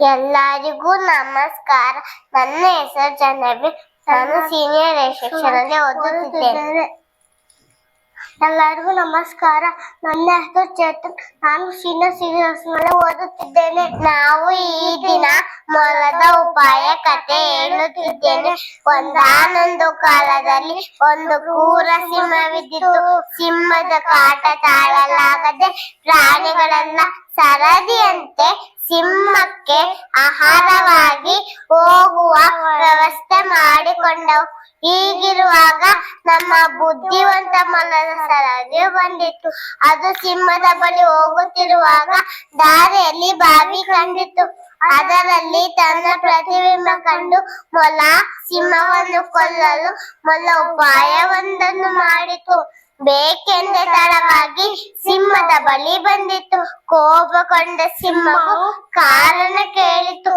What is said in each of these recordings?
ಎಲ್ಲರಿಗೂ ನಮಸ್ಕಾರ. ನನ್ನ ಹೆಸರು ಜನವಿ ನಾನು ಸೀನಿಯರ್ ಶಿಕ್ಷಣದಲ್ಲಿ ಓದುತ್ತಿದ್ದೇನೆ. ಎಲ್ಲರಿಗೂ ನಮಸ್ಕಾರ. ನನ್ನ ಹೆಸರು ಚೇತನ್. ನಾನು ಸೀನಿಯರ್ ಸೀನಿಯರ್ಸ್ನಲ್ಲಿ ಓದುತ್ತಿದ್ದೇನೆ. ನಾವು ಈ ದಿನ ಮೊಲದ ಉಪಾಯ ಕತೆ ಹೇಳುತ್ತಿದ್ದೇನೆ. ಒಂದಾನೊಂದು ಕಾಲದಲ್ಲಿ ಒಂದು ಕ್ರೂರ ಸಿಂಹವಿದ್ದಿತ್ತು ಸಿಂಹದ ಕಾಟ ತಾಳಲಾಗದೆ ಪ್ರಾಣಿಗಳೆಲ್ಲ ಸರದಿಯಂತೆ ಸಿಂಹಕ್ಕೆ ಆಹಾರವಾಗಿ ಹೋಗುವ ವ್ಯವಸ್ಥೆ ಮಾಡಿಕೊಂಡವು. ಹೀಗಿರುವಾಗ ನಮ್ಮ ಬುದ್ಧಿವಂತ ಮನದ ಸರದಿ ಬಂದಿತ್ತು. ಅದು ಸಿಂಹದ ಬಳಿ ಹೋಗುತ್ತಿರುವಾಗ ದಾರಿಯಲ್ಲಿ ಬಾವಿ ಕಂಡಿತು ಅದರಲ್ಲಿ ತನ್ನ ಪ್ರತಿಬಿಂಬ ಕಂಡು ಮೊಲ ಸಿಂಹವನ್ನು ಕೊಲ್ಲಲು ಮೊಲ ಉಪಾಯವೊಂದನ್ನು ಮಾಡಿತು. ಬೇಕೆಂದೇ ತಡವಾಗಿ ಸಿಂಹದ ಬಳಿ ಬಂದಿತ್ತು. ಕೋಪಗೊಂಡ ಸಿಂಹವು ಕಾರಣ ಕೇಳಿತು.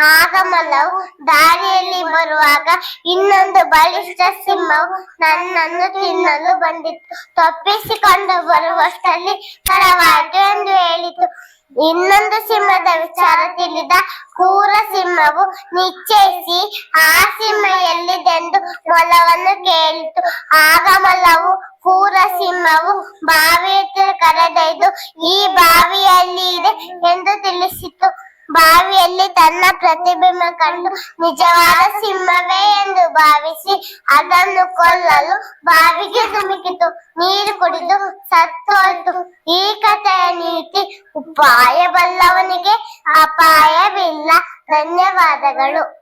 ಆಗ ಮಲವು ದಾರಿಯಲ್ಲಿ ಬರುವಾಗ ಇನ್ನೊಂದು ಬಲಿಷ್ಠ ಸಿಂಹವು ನನ್ನನ್ನು ತಿನ್ನಲು ಬಂದಿತ್ತು. ತಪ್ಪಿಸಿಕೊಂಡು ಬರುವಷ್ಟರಲ್ಲಿ ತಡವಾಯಿತು ಎಂದು ಹೇಳಿತು. ಇನ್ನೊಂದು ಸಿಂಹದ ವಿಚಾರ ತಿಳಿದ ಕ್ರೂರ ಸಿಂಹವು ನಿಶ್ಚಯಿಸಿ ಆ ಸಿಂಹ ಎಲ್ಲಿದೆಂದು ಮೊಲವನ್ನು ಕೇಳಿತು. ಆಗ ಮೊಲವು ಕ್ರೂರ ಸಿಂಹವು ಬಾವಿಯ ಕರೆದೊಯ್ದು, ಈ ಬಾವಿಯಲ್ಲಿ ಇದೆ ಎಂದು ತಿಳಿಸಿತು. ಬಾವಿಯಲ್ಲಿ ತನ್ನ ಪ್ರತಿಬಿಂಬ ಕಂಡು, ನಿಜವಾದ ಸಿಂಹವೇ ಎಂದು ಭಾವಿಸಿ ಅದನ್ನು ಕೊಲ್ಲಲು ಬಾವಿಗೆ ಧುಮುಕಿತು. ನೀರು ಕುಡಿದು ಸತ್ತೋಯ್ತು. ಈ ನೀತಿ ಉಪಾಯ ಬಲ್ಲವನಿಗೆ ಅಪಾಯವಿಲ್ಲ. ಧನ್ಯವಾದಗಳು.